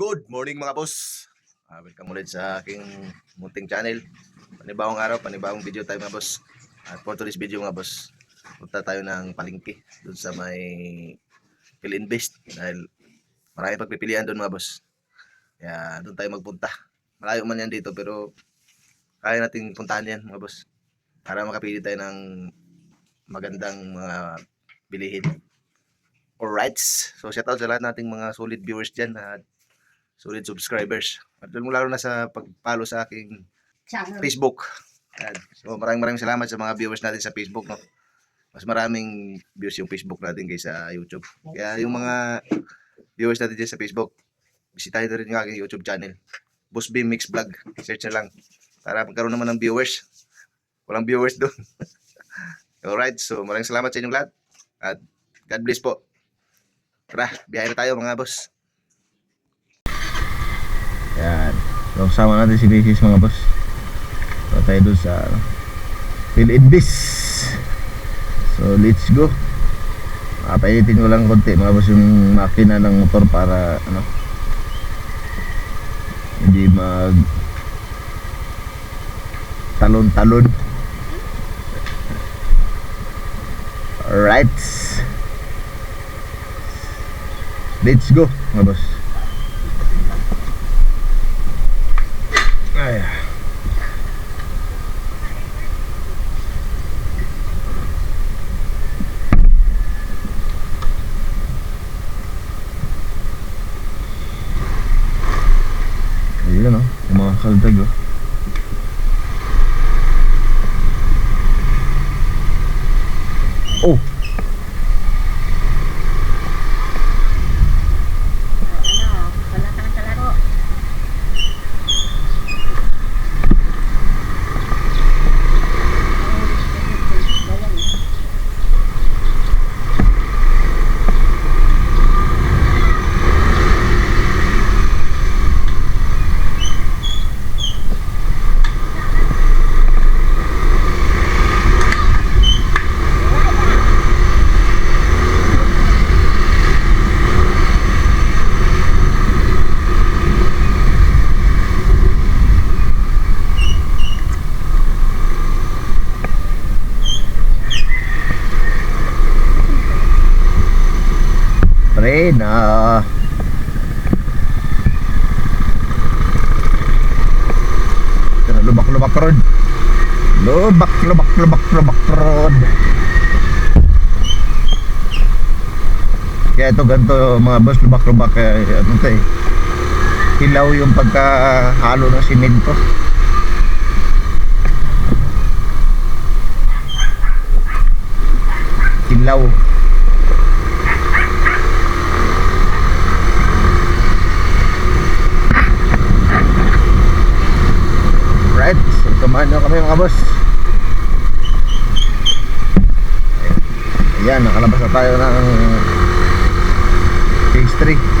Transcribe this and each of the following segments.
Good morning mga boss. Ah, welcome ulit sa aking munting channel. Panibawang araw, panibawang video tayo mga boss. At for today's video mga boss, punta tayo ng palengke doon sa may Invest dahil marami pagpipilian doon mga boss. Kaya doon tayo magpunta. Malayo man yan dito pero kaya nating puntahan yan mga boss. Para makapili tayo ng magandang mga bilihin. Alright. So shoutout sa lahat nating mga solid viewers dyan at solid subscribers. At lalo na sa pag-follow sa aking Channel. Facebook. Yan. So maraming maraming salamat sa mga viewers natin sa Facebook. No? Mas maraming views yung Facebook natin kaysa YouTube. Kaya yung mga viewers natin dyan sa Facebook, bisitahin na rin yung aking YouTube channel. Boss B Mix Vlog. Search na lang. Para magkaroon naman ng viewers. Walang viewers doon. Alright, so maraming salamat sa inyong lahat. At God bless po. Tara, biyahe na tayo mga boss. Yan. So, sama natin si Mrs. mga boss. So, tayo doon sa ano, Phil Invis. So, let's go. Mapainitin ko lang konti mga boss yung makina ng motor para ano hindi mag talon-talon. Alright. Let's go mga boss. Ay. Ayun oh, yung mga kaldag oh. Oh, Ano, wala ka ng kalaro. pre na. Ito lubak-lubak road. Lubak, lubak, lubak, lubak road. Kaya ito ganito mga boss, lubak-lubak eh, ano to eh. Hilaw yung pagkahalo ng simento. Hilaw. Kami mga boss. Ayan, nakalabas na tayo ng Phase 3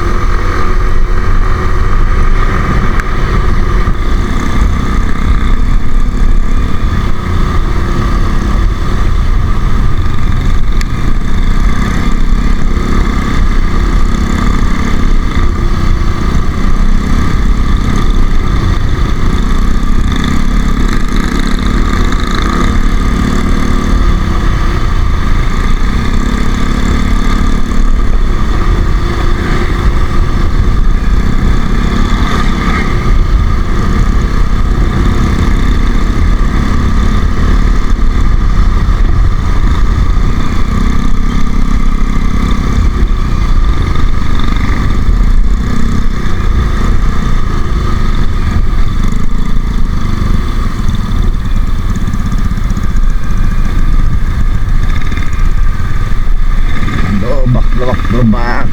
Lubak, lubak, lubak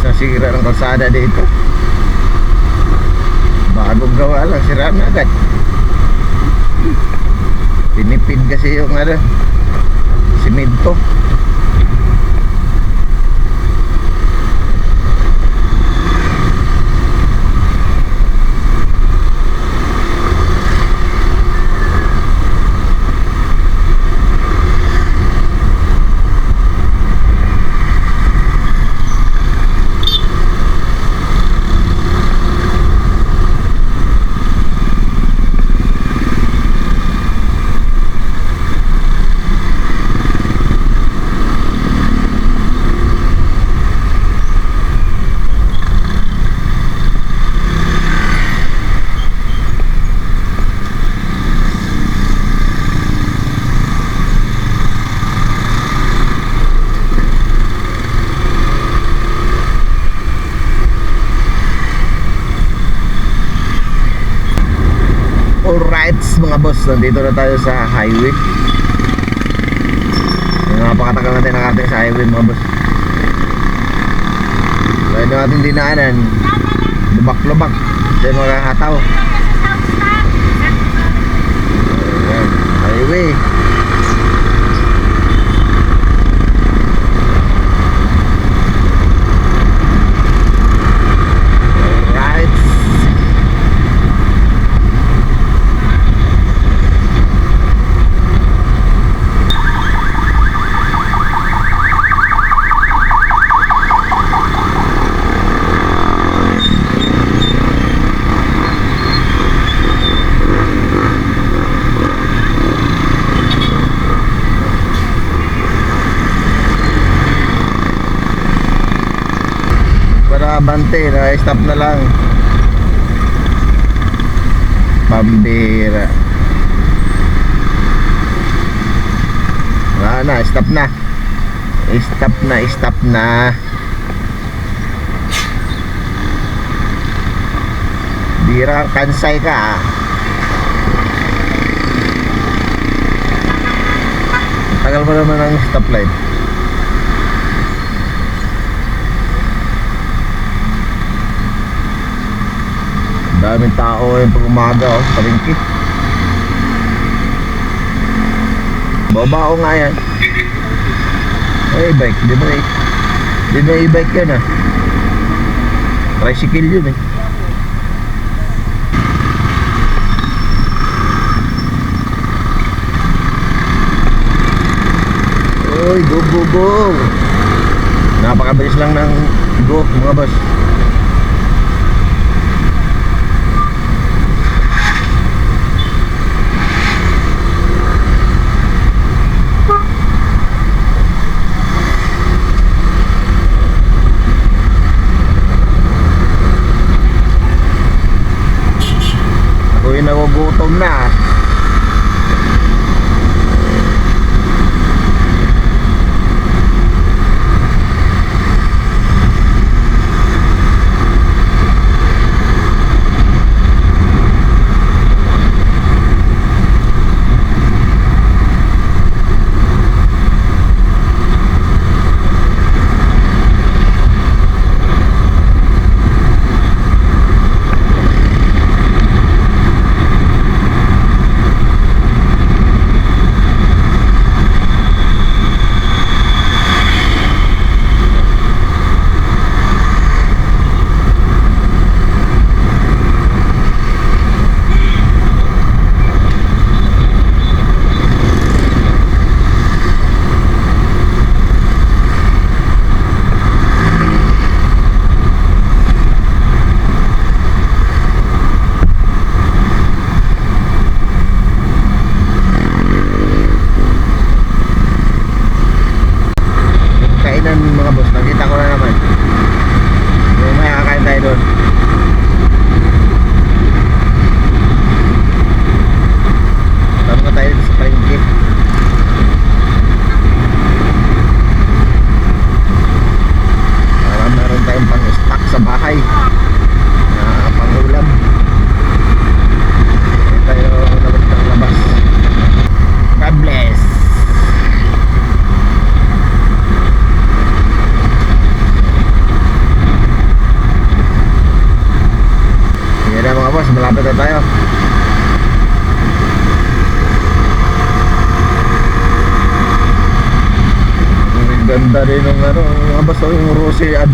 Imbes na sira ng kalsada dito. Bagong gawa lang, sira na agad. Pinipid kasi yung ano Simento mga boss, nandito na tayo sa highway. Napakatagal natin nakating sa highway mga boss. Kaya yung ating dinaanan, lubak-lubak. Diyan makakataw. Ayan, highway. Para bante, na-stop na lang. Pambira. Wala na, stop na. Stop na, stop na. Bira, kansay ka ah. Tagal mo naman ang stoplight. Daming tao yung pag umaga oh, sa palengke. Babao nga yan. Ay, bike. Di ba eh? Di ba e-bike yan ah? Tricycle yun eh. Uy, go, go, go! Napakabilis lang ng go, mga boss. mouth.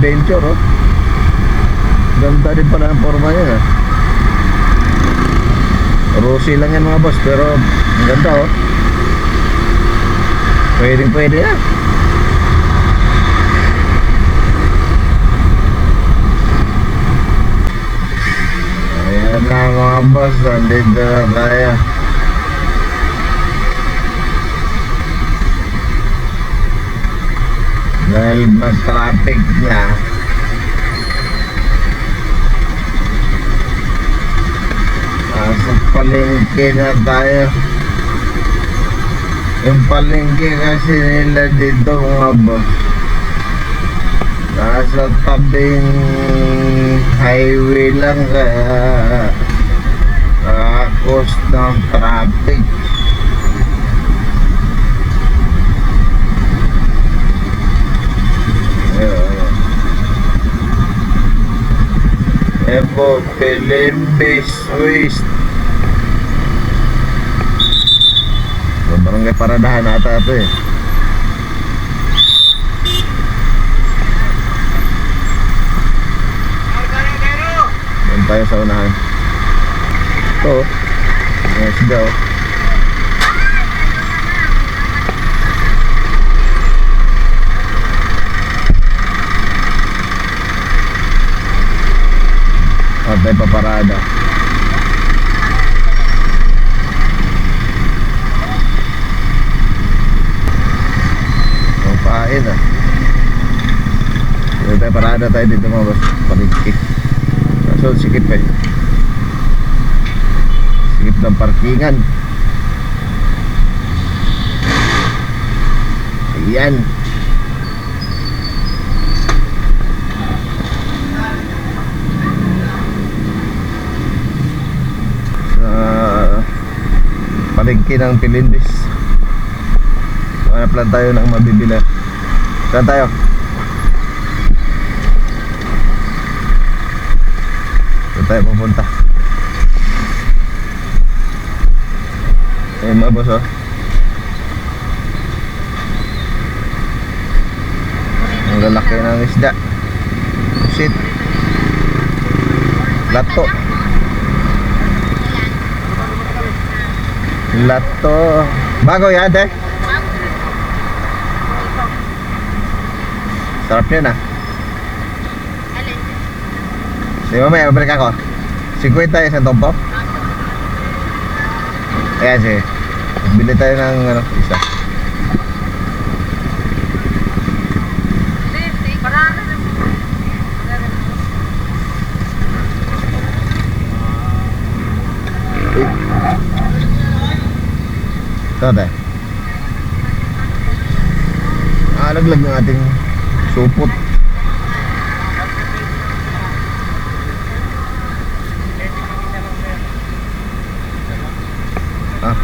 Adventure, oh. Ganda din pala ng forma niya, ah. Rosy lang yan mga boss, pero ang ganda, oh. Pwedeng pwede ah. Ayan na mga boss, nandito na tayo. Dahil mas traffic na. Nasa palengke na tayo. Yung palengke kasi nila dito mga boss. Nasa tabing highway lang kaya ako Cause ng traffic. Ayun, ayun. Evo Felipe Swiss. Sa barangay paradahan ata ito eh. Doon tayo sa unahan. Ito. oh. Mga tayo paparada. Pain ah. Dito tayo parada tayo dito mga boss. Paligki. Kaso sikip eh. Sikip ng parkingan. Ayan. Sa palengke ng Pilindis. Hanap lang tayo ng mabibili. Saan tayo? Saan tayo pupunta? Eh, mga boss oh. Ang lalaki ng isda. Pusit. Lato. Lato. Bago yan, eh. Sarap yun ah. Di ba may babalik ako? 50 isang tompo? Ayan sige. Bili tayo ng ano, isa. Ito tayo. Alaglag ng ating supot. Ah.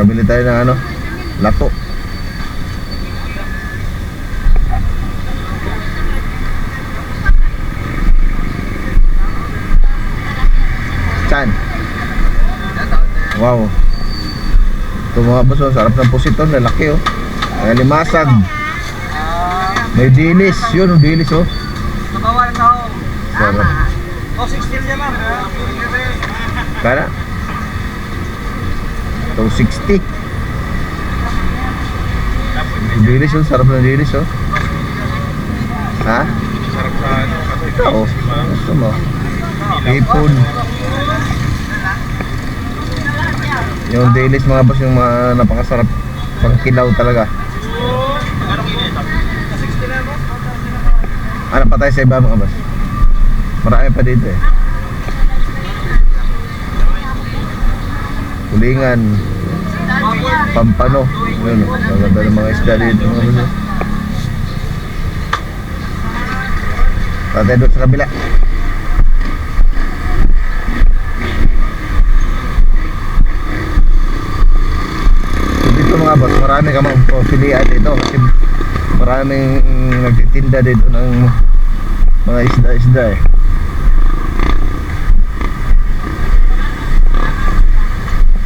Kabili tayo ng ano, lato. Chan. Wow. Ito mga boss, oh, sarap ng pusit oh, lalaki oh. May limasag. May dilis, yun oh, dilis oh. Nakawa yung tao. Sarap. O, 16 niya ma'am. Kara? 260. Dilis oh, sarap ng dilis oh. Ha? Sarap sa ano. Ito oh. Gusto mo? Ipon. Yung dilis mga boss, yung mga napakasarap pang kilaw talaga. Anong init? 16 na mo? Ano pa tayo sa iba mga boss? Marami pa dito eh. Kulingan, Pampano. Yun, oh. ang ganda ng mga isda dito mga boss. Tatay doon sa kabila. Boss, marami ka magpapilian dito kasi maraming nagtitinda dito ng mga isda-isda eh.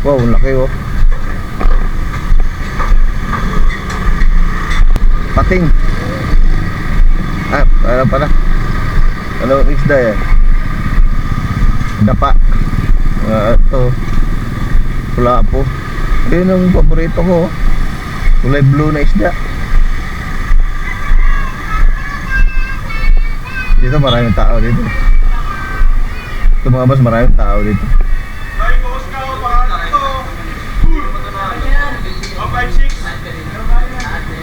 Wow, laki oh. Pating. Ah, para pala. Ano isda yan? Dapa. Ah, ito. Pula po. Yun ang paborito ko. Kulay blue na isda. Dito maraming tao dito. Ito mga boss, maraming tao dito. Ay, boss ka o baka ito. O, 5-6.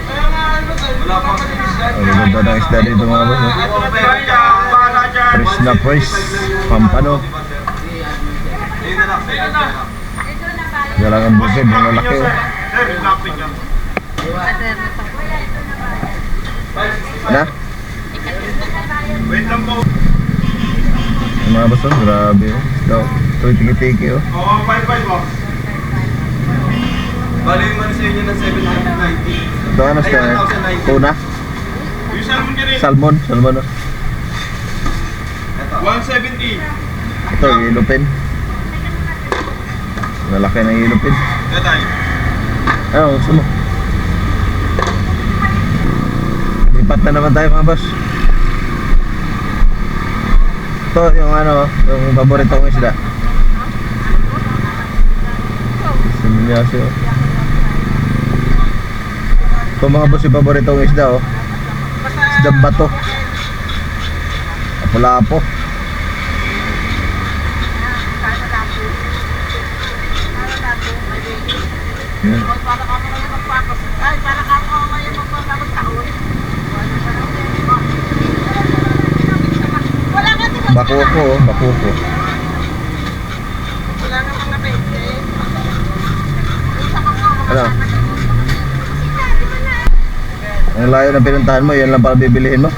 Kaya nga, tayo? Wala pa. Ang ganda ng isda dito mga boss. dyan. Fresh na fresh. Pampano. Ayun na lang. Na. Galang ang bukid, ang lalaki. Na? Lang. Yung mga boss, oh, grabe oh. Ito, ito yung tiki-tiki oh. Oo, 5-5 oh. Bali man sa inyo ng 790. Ito ano 1,090. Tuna? Yung salmon ka rin. Salmon? Salmon oh. 170. Ito, ilupin. Lalaki ng ilupin. Kaya tayo. Ano, gusto mo? Lipat na naman tayo mga boss. Ito, yung ano, yung paborito kong isda. Similyaso. Ito mga boss, yung paborito kong isda, oh. Isdang bato. Apo-lapo. Yan. Ay, para ka mo ngayon magpapagod taon. Wala ka din. Bakuko, oh, bakuko. Mga pwede. Ano? Ang layo ng pinuntahan mo, yan lang pala bibilihin mo.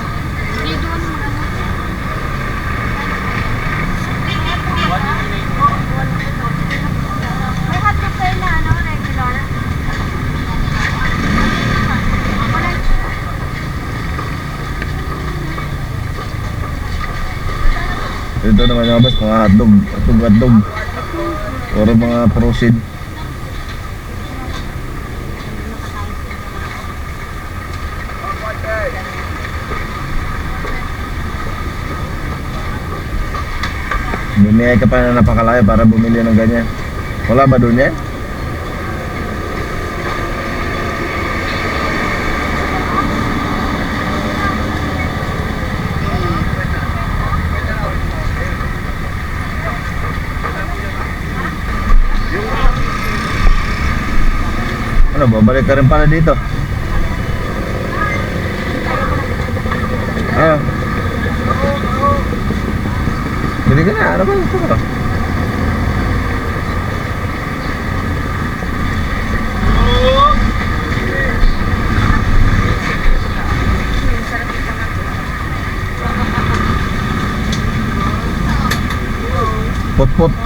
May hotdog kayo na ano, regular? Ito naman boss, mga hotdog, hotdog, hotdog. Puro mga proceed. Bumiyay ka pa na napakalayo para bumili ng ganyan. Wala ba doon yan? Ano, babalik ka rin pala dito. Ano? Bili ka na, ano ba gusto mo? Put-put.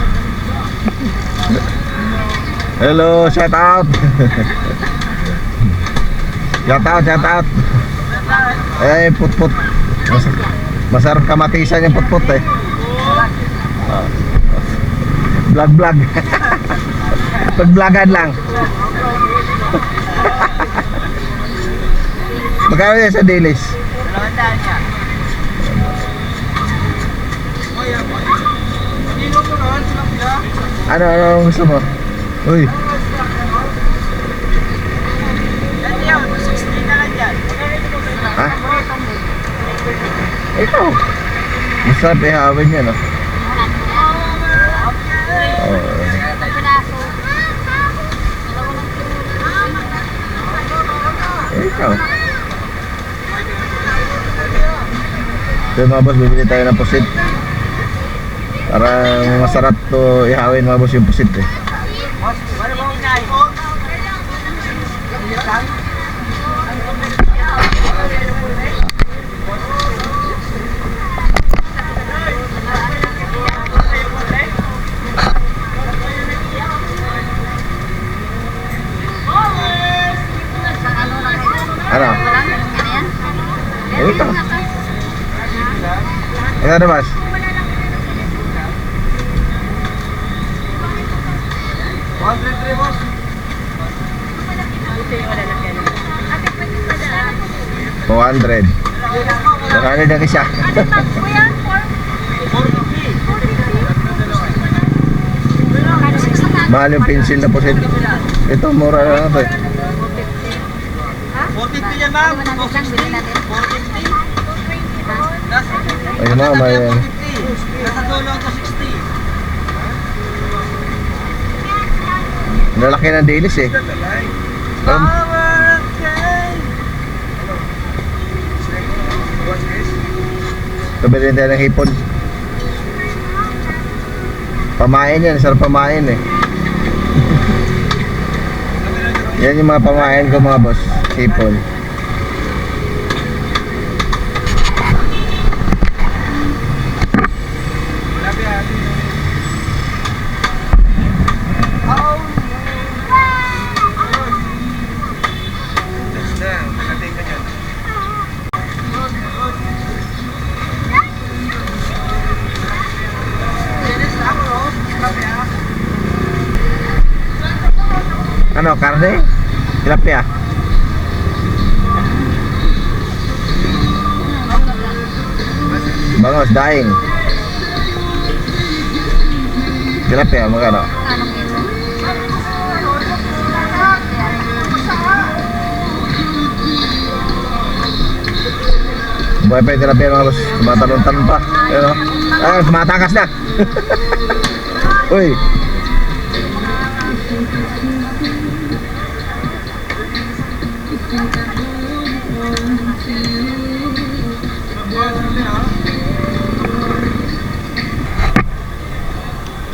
Hello, shout out. shout out, shout out. Eh, put-put. Mas masarap kamatisan yung put-put eh. Vlog vlog. Pag-vlogan lang. Magkano yan sa dilis? Dalawang daan niya. Ano, ano gusto mo? Uy, Yan yan, 60 na lang yan. Ha? Ikaw. Masarap ihawin yan, no? Oh, ikaw. So mga boss, bibili tayo ng pusit. Para masarap to ihawin mga boss yung pusit eh. Ano mo inay? Ano? Eh, ikaw. Ano mas? One, three, three, boss. Two hundred. One hundred ang isa. Mahal yung pencil na pusit. Ito, mura na ito eh. 450 yan, ma'am. 460. 450. Nasa, Ay, mama yan. 450. Nasa dulo ang 260. Lalaki ng dilis eh. Um, Kabili tayo ng hipon. Pamain yan, sarap pamain eh. yan yung mga pamain ko mga boss. Hipon. Karne? Tilapia. Bangos, daing. Tilapia, magkano? Ano kilo? Buhay pa yung tilapia mga boss. Tumatalon-talon pa. Ayun o. Ah, tumatakas na. Uy.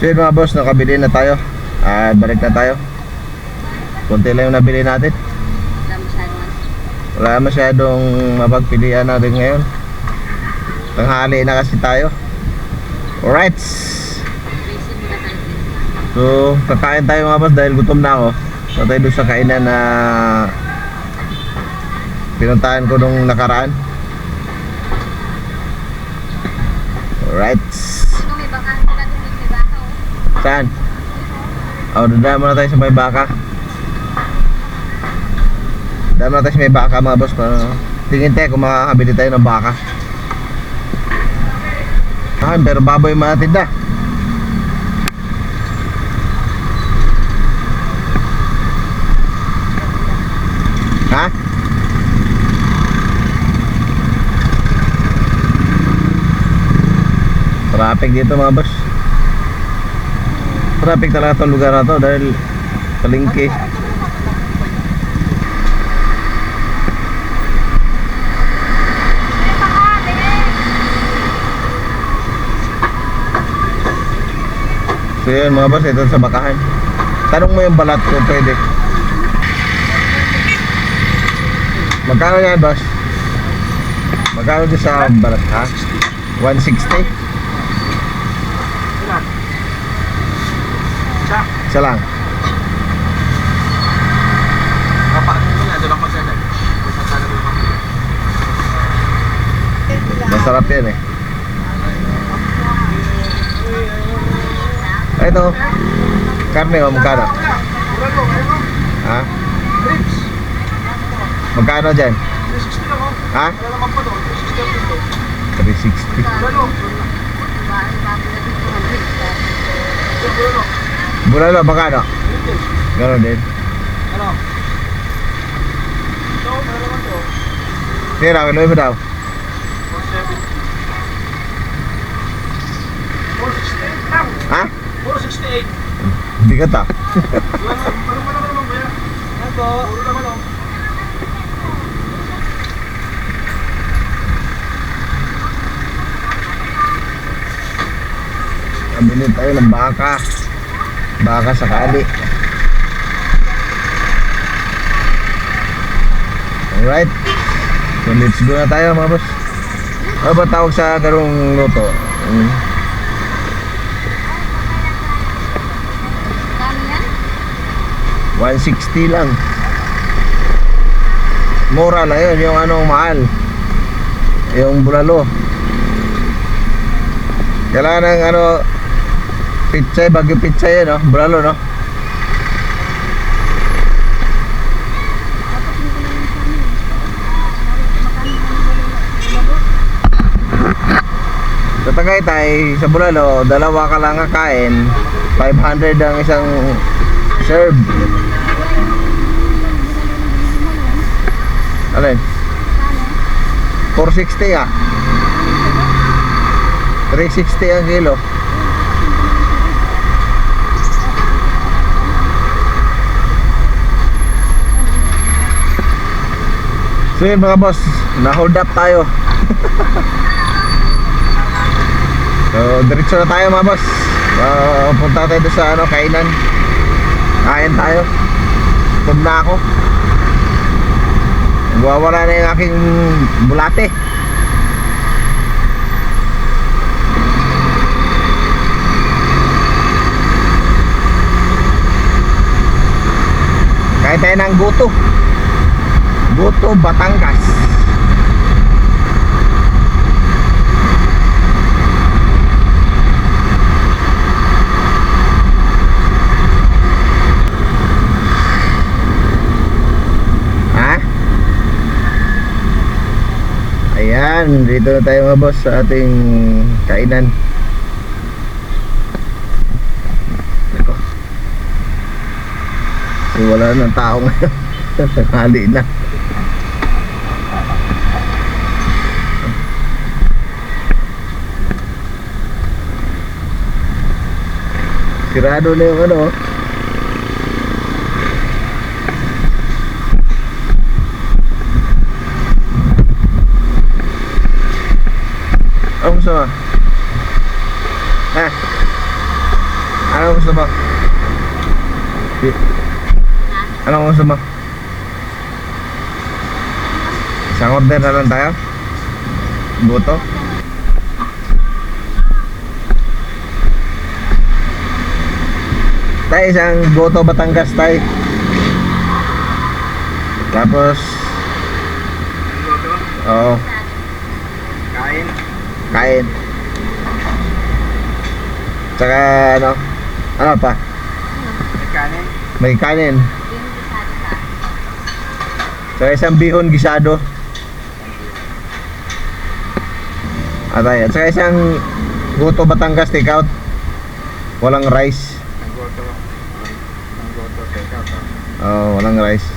So yun mga boss, nakabili na tayo. Ah, balik na tayo. Kunti lang yung nabili natin. Wala masyado. Wala masyadong mapagpilian natin ngayon. Tanghali na kasi tayo. Alright. So, kakain tayo mga boss dahil gutom na ako. So, tayo doon sa kainan na pinuntahan ko nung nakaraan. Alright. Ito may baka. Wala din may baka. Saan? Oh, dadaan muna tayo sa may baka. Dadaan muna tayo sa may baka mga boss. Uh, tingin tayo kung makakabili tayo ng baka. Ah, pero baboy mga tinda. Ha? Traffic dito mga boss. Traffic talaga itong lugar na to dahil palengke. So yun mga boss, ito sa bakahan. Tanong mo yung balat kung pwede. Magkano yan boss? Magkano dyan sa balat ha? 160? Ilan? Siya. Isa lang. Kapaan mo na, doon ako magsasan. Magsasan mo ako. Masarap yan eh. Ito. Karne o magkano? Ano? Ha? Magkano dyan? 360 lang ako. Ha? Wala naman pa doon. 360 lang dito. 360. Bago na magkano? Ganon din. Ano? Ito, wala naman to. Tira, kiloy mo daw. 470. 468 lang. Ha? 468. Hindi ka ta. Wala naman. Ano pa naman naman kuya? Ano to? Puro naman oh. Kabili tayo ng baka. Baka sakali. Alright. So let's go na tayo mga boss. Ano ba tawag sa garong luto? Hmm. Yan? 160 lang. Mura lang yun, yung anong mahal. Yung bulalo. Kailangan ng ano, pizza, bagyo pizza yun, no? Bulalo, no? Sa Tagaytay, sa Bulalo, dalawa ka lang kakain. 500 ang isang serve. Alin? 460 ah. 360 ang kilo. So yun mga boss, na-hold up tayo. so diretso na tayo mga boss. Uh, punta tayo sa ano, kainan. Kain tayo. Tum na ako. Wawala na yung aking bulate. Kain tayo ng guto. Boto, Batangas. Ha? Ayan, dito na tayo mga boss sa ating kainan. So wala nang tao ngayon. Tanghali na. Sirado na yung ano. Ano gusto mo? Ha? Ano gusto mo? Ano gusto mo? Isang order na lang tayo? Buto? Tayo isang buto Batangas tayo. Tapos, oo, Kain. kain. Tsaka ano? Ano pa? May kanin. May kanin. Tsaka isang bihon gisado. Atay. At saka isang Goto Batangas take out. Walang rice. Ang goto. Ang goto. Take out. ah. Oh, walang rice.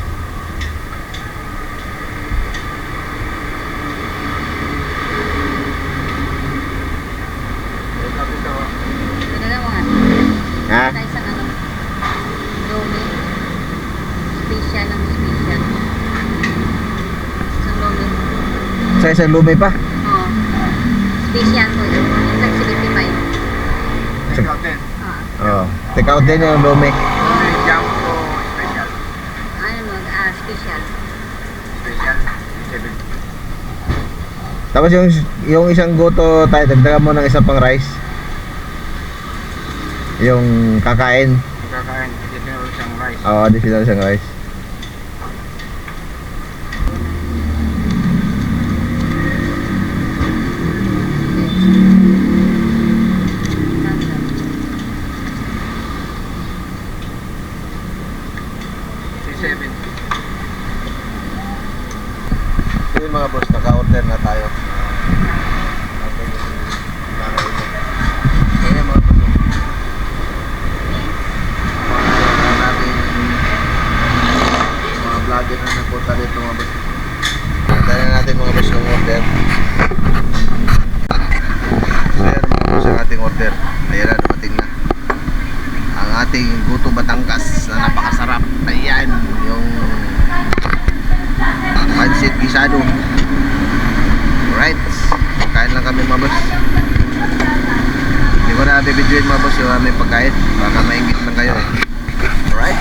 Talaga mo nga. Ha? Tayo sa ano. Lomi. Special ang special. Isang lomi. Sa isang lumi pa. Oo. Special ko yun. Isang 75. Take out din. Oo. Oh, take out din yung lumi. May jumbo special. Ano mo? Ah, special. Special. Seven. Tapos yung yung isang goto tayo, dagdagan mo ng isa pang rice. Yung kakain. Kakain. Additional isang rice. Oo, oh, additional isang rice. Si seven. Yun mga boss, naka-order na tayo. Ayan mga boss. natin mga vlogger na nagpunta dito mga boss. Dali natin mga boss yung order. Ayan mga boss ang ating order. Ayan na, dumating na. Ang ating Guto Batangas na napakasarap. Ayan, yung pancit gisado. Alright. Kain lang kami mga boss. Hindi ko na bibidyoin mga boss yung aming pagkain. Baka maingit lang kayo eh. Alright.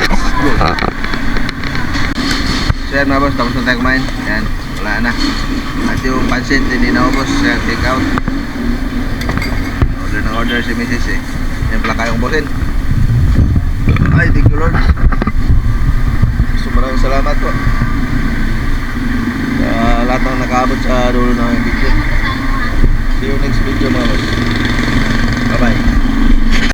Let's go. So yan mga boss, tapos na tayo kumain. Yan, wala na. At yung pancit, hindi na boss. Yan, take out. Order na order si Mrs. eh. Yan pala kayong bosin. Ay, thank you Lord. So maraming salamat po. Sa lahat ng nakaabot sa dulo ng video. See you next video mga boss. Bye bye.